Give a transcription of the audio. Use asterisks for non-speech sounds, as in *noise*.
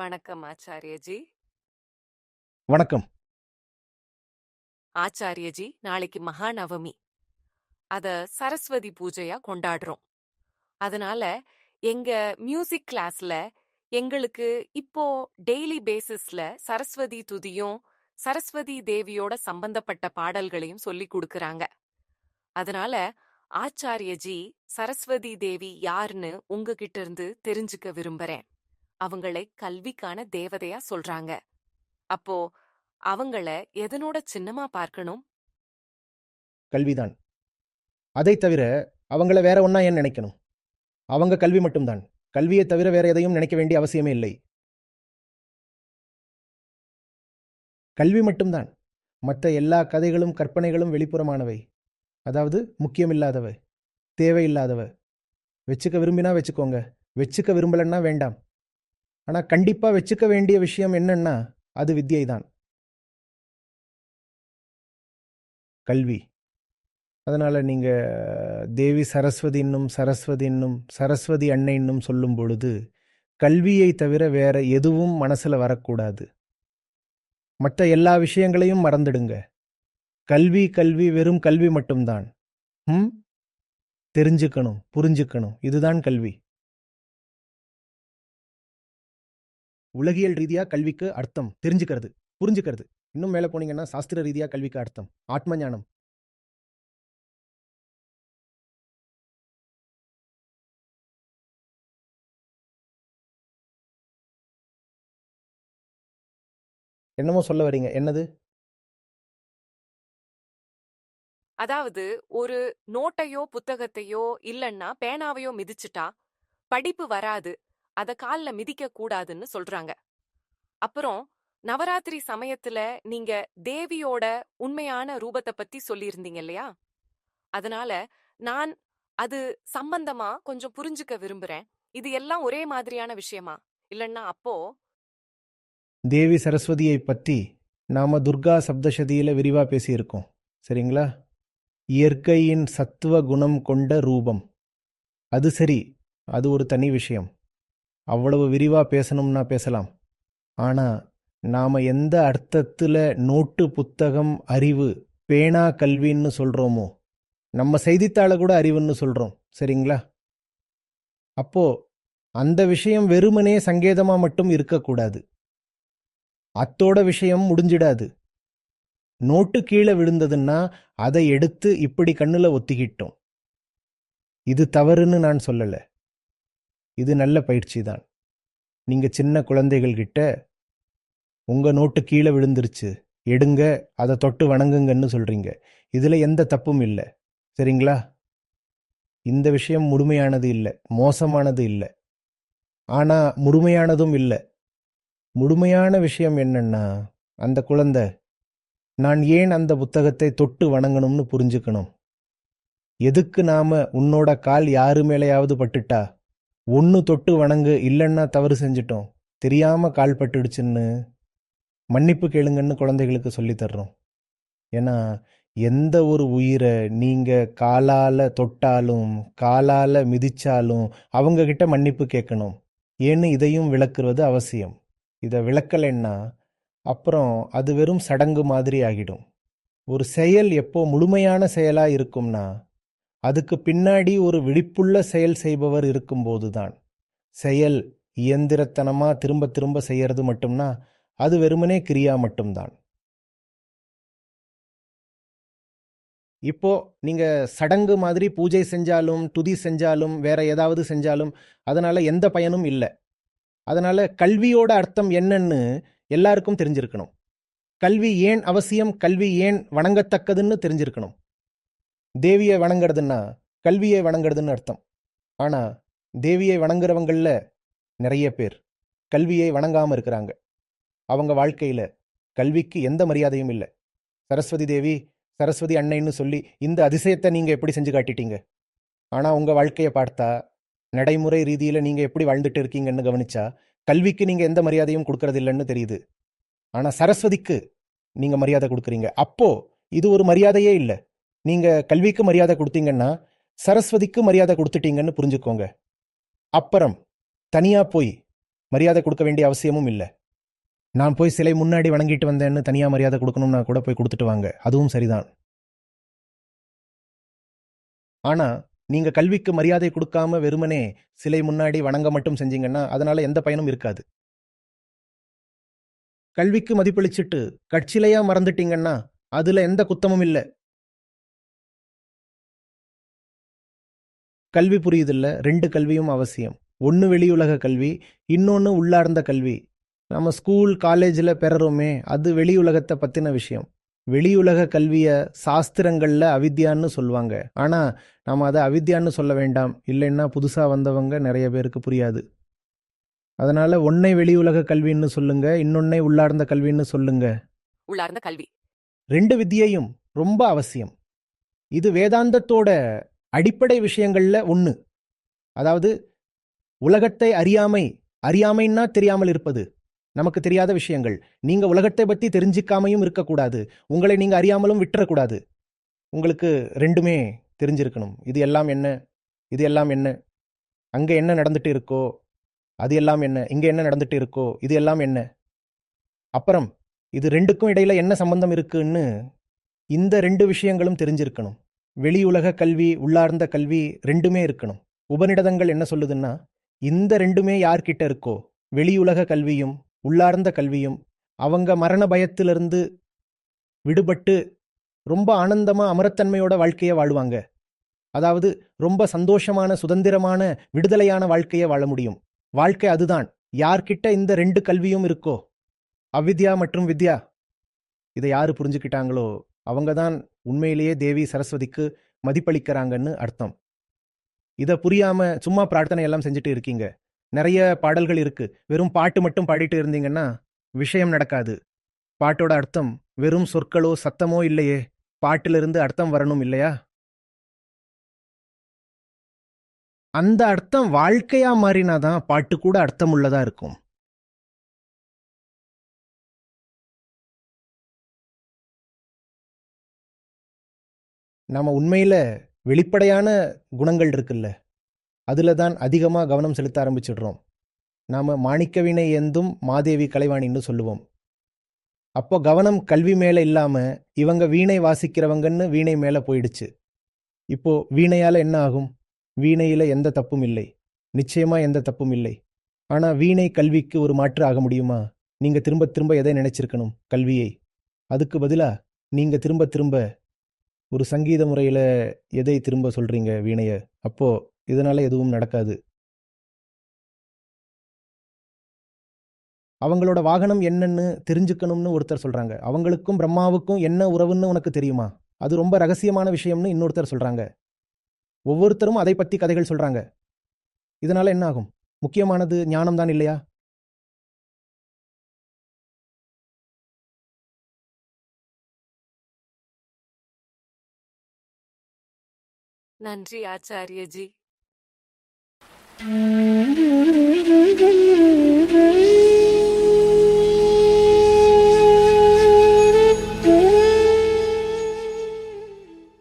வணக்கம் ஆச்சாரியஜி வணக்கம். ஆச்சாரியஜி நாளைக்கு மகாநவமி. அத சரஸ்வதி பூஜையா கொண்டாடுறோம். அதனால எங்க மியூசிக் கிளாஸ்ல எங்களுக்கு இப்போ டெய்லி பேசிஸ்ல சரஸ்வதி துதியும் சரஸ்வதி தேவியோட சம்பந்தப்பட்ட பாடல்களையும் சொல்லி கொடுக்கறாங்க. அதனால ஆச்சாரியஜி சரஸ்வதி தேவி யாருன்னு உங்ககிட்ட இருந்து தெரிஞ்சுக்க விரும்புறேன். அவங்களை கல்விக்கான தேவதையா சொல்றாங்க. அப்போ அவங்கள எதனோட சின்னமா பார்க்கணும்? கல்விதான். அதை தவிர அவங்கள வேற ஒன்னா ஏன் நினைக்கணும்? அவங்க கல்வி மட்டும்தான். கல்வியை தவிர வேற எதையும் நினைக்க வேண்டிய அவசியமே இல்லை. கல்வி மட்டும்தான். மற்ற எல்லா கதைகளும் கற்பனைகளும் வெளிப்புறமானவை. அதாவது முக்கியமில்லாதவை. தேவையில்லாதவை. வச்சுக்க விரும்பினா வச்சுக்கோங்க. வச்சுக்க விரும்பலன்னா வேண்டாம். ஆனால் கண்டிப்பாக வச்சுக்க வேண்டிய விஷயம் என்னன்னா அது வித்தியை தான் கல்வி. அதனால் நீங்கள் தேவி சரஸ்வதி இன்னும் சரஸ்வதி இன்னும் சரஸ்வதி அன்னை இன்னும் சொல்லும் பொழுது கல்வியை தவிர வேற எதுவும் மனசில் வரக்கூடாது. மற்ற எல்லா விஷயங்களையும் மறந்துடுங்க. கல்வி கல்வி வெறும் கல்வி மட்டும்தான். ம்? தெரிஞ்சுக்கணும் புரிஞ்சுக்கணும். இதுதான் கல்வி. உலகியல் ரீதியா கல்விக்கு அர்த்தம் தெரிஞ்சுக்கிறது புரிஞ்சுக்கிறது. இன்னும் மேலே போனீங்கன்னா சாஸ்திர ரீதியா கல்விக்கு அர்த்தம் ஆத்ம ஞானம் என்னமோ சொல்ல வரீங்க. என்னது? அதாவது ஒரு நோட்டையோ புத்தகத்தையோ இல்லன்னா பேனாவையோ மிதிச்சுட்டா படிப்பு வராது. அத கால்ல மிதிக்க கூடாதுன்னு சொல்றாங்க. அப்புறம் நவராத்திரி சமயத்துல நீங்க தேவியோட உண்மையான ரூபத்தை பத்தி சொல்லியிருந்தீங்க இல்லையா? அதனால நான் அது சம்பந்தமா கொஞ்சம் புரிஞ்சுக்க விரும்புறேன். இது எல்லாம் ஒரே மாதிரியான விஷயமா? இல்லைன்னா அப்போ தேவி சரஸ்வதியை பற்றி நாம துர்கா சப்தசதியில் விரிவாக பேசியிருக்கோம். சரிங்களா? இயற்கையின் சத்துவ குணம் கொண்ட ரூபம். அது சரி அது ஒரு தனி விஷயம். அவ்வளவு விரிவாக பேசணும்னா பேசலாம். ஆனால் நாம் எந்த அர்த்தத்தில் நோட்டு புத்தகம் அறிவு பேனா கல்வின்னு சொல்கிறோமோ நம்ம செய்தித்தாளை கூட அறிவுன்னு சொல்கிறோம் சரிங்களா? அப்போ அந்த விஷயம் வெறுமனே சங்கேதமாக மட்டும் இருக்கக்கூடாது. அத்தோட விஷயம் முடிஞ்சிடாது. நோட்டு கீழே விழுந்ததுன்னா அதை எடுத்து இப்படி கண்ணில் ஒத்திக்கிட்டோம். இது தவறுன்னு நான் சொல்லலை. இது நல்ல பயிற்சி தான். நீங்கள் சின்ன குழந்தைகள் கிட்ட உங்கள் நோட்டு கீழே விழுந்துருச்சு எடுங்க அதை தொட்டு வணங்குங்கன்னு சொல்கிறீங்க இதில் எந்த தப்பும் இல்லை. சரிங்களா? இந்த விஷயம் முழுமையானது இல்லை. மோசமானது இல்லை. ஆனால் முழுமையானதும் இல்லை. முழுமையான விஷயம் என்னன்னா அந்த குழந்தை நான் ஏன் அந்த புத்தகத்தை தொட்டு வணங்கணும்னு புரிஞ்சுக்கணும்? எதுக்கு நாம உன்னோட கால் யாரு மேலேயாவது பட்டுட்டா? ஒன்று தொட்டு வணங்கு இல்லைன்னா தவறு செஞ்சிட்டோம். தெரியாம கால் பட்டுடுச்சுன்னு மன்னிப்பு கேளுங்கன்னு குழந்தைகளுக்கு சொல்லித் தர்றோம். ஏன்னா எந்த ஒரு உயிரை நீங்கள் காலால் தொட்டாலும் காலால் மிதிச்சாலும் அவங்கக்கிட்ட மன்னிப்பு கேட்கணும். ஏன்னு இதையும் விளக்குறது அவசியம். இதை விளக்கலைன்னா அப்புறம் அது வெறும் சடங்கு மாதிரி ஆகிடும். ஒரு செயல் எப்போ முழுமையான செயலாக இருக்கும்னா அதுக்கு பின்னாடி ஒரு விழிப்புள்ள செயல் செய்பவர் இருக்கும்போதுதான். செயல் இயந்திரத்தனமா திரும்ப திரும்ப செய்யறது மட்டும்னா அது வெறுமனே கிரியா மட்டும்தான். இப்போ நீங்க சடங்கு மாதிரி பூஜை செஞ்சாலும் துதி செஞ்சாலும் வேற ஏதாவது செஞ்சாலும் அதனால எந்த பயனும் இல்லை. அதனால கல்வியோட அர்த்தம் என்னன்னு எல்லாருக்கும் தெரிஞ்சிருக்கணும். கல்வி ஏன் அவசியம்? கல்வி ஏன் வணங்கத்தக்கதுன்னு தெரிஞ்சிருக்கணும். தேவியை வணங்குறதுன்னா கல்வியை வணங்குறதுன்னு அர்த்தம். ஆனா தேவியை வணங்குறவங்கள நிறைய பேர் கல்வியை வணங்காம இருக்கிறாங்க. அவங்க வாழ்க்கையில கல்விக்கு எந்த மரியாதையும் இல்லை. சரஸ்வதி தேவி சரஸ்வதி அன்னைன்னு சொல்லி இந்த அதிசயத்தை நீங்க எப்படி செஞ்சு காட்டிட்டீங்க? ஆனா உங்க வாழ்க்கையை பார்த்தா நடைமுறை ரீதியில நீங்க எப்படி வாழ்ந்துட்டு இருக்கீங்கன்னு கவனிச்சா கல்விக்கு நீங்க எந்த மரியாதையும் கொடுக்கறது இல்லைன்னு தெரியுது. ஆனா சரஸ்வதிக்கு நீங்க மரியாதை கொடுக்குறீங்க. அப்போ இது ஒரு மரியாதையே இல்லை. நீங்க கல்விக்கு மரியாதை கொடுத்தீங்கன்னா சரஸ்வதிக்கு மரியாதை கொடுத்துட்டீங்கன்னு புரிஞ்சுக்கோங்க. அப்புறம் தனியா போய் மரியாதை கொடுக்க வேண்டிய அவசியமும் இல்லை. நான் போய் சிலை முன்னாடி வணங்கிட்டு வந்தேன்னு தனியா மரியாதை கொடுக்கணும்னா கூட போய் கொடுத்துட்டு வாங்க. அதுவும் சரிதான். ஆனா நீங்க கல்விக்கு மரியாதை கொடுக்காம வெறுமனே சிலை முன்னாடி வணங்க மட்டும் செஞ்சீங்கன்னா அதனால எந்த பயனும் இருக்காது. கல்விக்கு மதிப்பளிச்சுட்டு கட்சியிலையா மறந்துட்டீங்கன்னா அதுல எந்த குத்தமும் இல்லை. கல்வி புரியுதில்ல. ரெண்டு கல்வியும் அவசியம். ஒன்று வெளியுலக கல்வி இன்னொன்று உள்ளார்ந்த கல்வி. நம்ம ஸ்கூல் காலேஜில் பெறறோமே அது வெளியுலகத்தை பற்றின விஷயம். வெளியுலக கல்வியை சாஸ்திரங்களில் அவித்யான்னு சொல்லுவாங்க ஆனால் நாம் அதை அவித்யான்னு சொல்ல வேண்டாம். இல்லைன்னா புதுசாக வந்தவங்க நிறைய பேருக்கு புரியாது. அதனால் ஒன்றை வெளியுலக கல்வின்னு சொல்லுங்க இன்னொன்னை உள்ளார்ந்த கல்வின்னு சொல்லுங்க. உள்ளார்ந்த கல்வி. ரெண்டு வித்தியையும் ரொம்ப அவசியம். இது வேதாந்தத்தோட அடிப்படை விஷயங்கள்ல ஒன்று அதாவது உலகத்தை அறியாமை அறியாமைன்னா தெரியாமல் இருப்பது. நமக்கு தெரியாத விஷயங்கள். நீங்க உலகத்தை பத்தி தெரிஞ்சிக்காமையும் இருக்கக்கூடாது. உங்களை நீங்க அறியாமலும் விட்டுறக்கூடாது. உங்களுக்கு ரெண்டுமே தெரிஞ்சிருக்கணும். இது எல்லாம் என்ன? இது எல்லாம் என்ன? அங்கே என்ன நடந்துட்டு இருக்கோ? அது எல்லாம் என்ன? இங்கே என்ன நடந்துட்டு இருக்கோ? இது எல்லாம் என்ன? அப்புறம் இது ரெண்டுக்கும் இடையில என்ன சம்பந்தம் இருக்குன்னு இந்த ரெண்டு விஷயங்களும் தெரிஞ்சிருக்கணும். வெளியுலக கல்வி உள்ளார்ந்த கல்வி ரெண்டுமே இருக்கணும். உபநிடதங்கள் என்ன சொல்லுதுன்னா இந்த ரெண்டுமே யார்கிட்ட இருக்கோ வெளியுலக கல்வியும் உள்ளார்ந்த கல்வியும் அவங்க மரண பயத்திலிருந்து விடுபட்டு ரொம்ப ஆனந்தமா அமரத்தன்மையோட வாழ்க்கையை வாழ்வாங்க. அதாவது ரொம்ப சந்தோஷமான சுதந்திரமான விடுதலையான வாழ்க்கையை வாழ முடியும். வாழ்க்கை அதுதான். யார்கிட்ட இந்த ரெண்டு கல்வியும் இருக்கோ அவித்யா மற்றும் வித்யா இதை யாரு புரிஞ்சுக்கிட்டாங்களோ அவங்க தான் உண்மையிலேயே தேவி சரஸ்வதிக்கு மதிப்பளிக்கிறாங்கன்னு அர்த்தம். இதை புரியாம சும்மா பிரார்த்தனை எல்லாம் செஞ்சுட்டு இருக்கீங்க. நிறைய பாடல்கள் இருக்கு. வெறும் பாட்டு மட்டும் பாடிட்டு இருந்தீங்கன்னா விஷயம் நடக்காது. பாட்டோட அர்த்தம் வெறும் சொற்களோ சத்தமோ இல்லையே. பாட்டிலிருந்து அர்த்தம் வரணும் இல்லையா? அந்த அர்த்தம் வாழ்க்கையா மாறினாதான் பாட்டு கூட அர்த்தம் உள்ளதா இருக்கும். நாம் உண்மையில் வெளிப்படையான குணங்கள் இருக்குல்ல? அதில் தான் அதிகமாக கவனம் செலுத்த ஆரம்பிச்சிடுறோம். நாம மாணிக்க வீணை மாதேவி கலைவாணின்னு சொல்லுவோம். அப்போ கவனம் கல்வி மேலே இல்லாமல் இவங்க வீணை வாசிக்கிறவங்கன்னு வீணை மேலே போயிடுச்சு. இப்போ வீணையால் என்ன ஆகும்? வீணையில் எந்த தப்பும் இல்லை. நிச்சயமாக எந்த தப்பும் இல்லை. ஆனால் வீணை கல்விக்கு ஒரு மாற்று ஆக முடியுமா? நீங்கள் திரும்ப திரும்ப எதை நினைச்சிருக்கணும்? கல்வியை. அதுக்கு பதிலா நீங்கள் திரும்ப திரும்ப ஒரு சங்கீத முறையில் எதை திரும்ப சொல்கிறீங்க வீணைய? அப்போ இதனால் எதுவும் நடக்காது. அவங்களோட வாகனம் என்னன்னு தெரிஞ்சுக்கணும்னு ஒருத்தர் சொல்கிறாங்க அவங்களுக்கும் பிரம்மாவுக்கும் என்ன உறவுன்னு உனக்கு தெரியுமா? அது ரொம்ப ரகசியமான விஷயம்னு இன்னொருத்தர் சொல்கிறாங்க ஒவ்வொருத்தரும் அதை பற்றி கதைகள் சொல்கிறாங்க இதனால் என்ன ஆகும்? முக்கியமானது ஞானம் தான் இல்லையா? நன்றி ஆச்சாரியஜி. *laughs*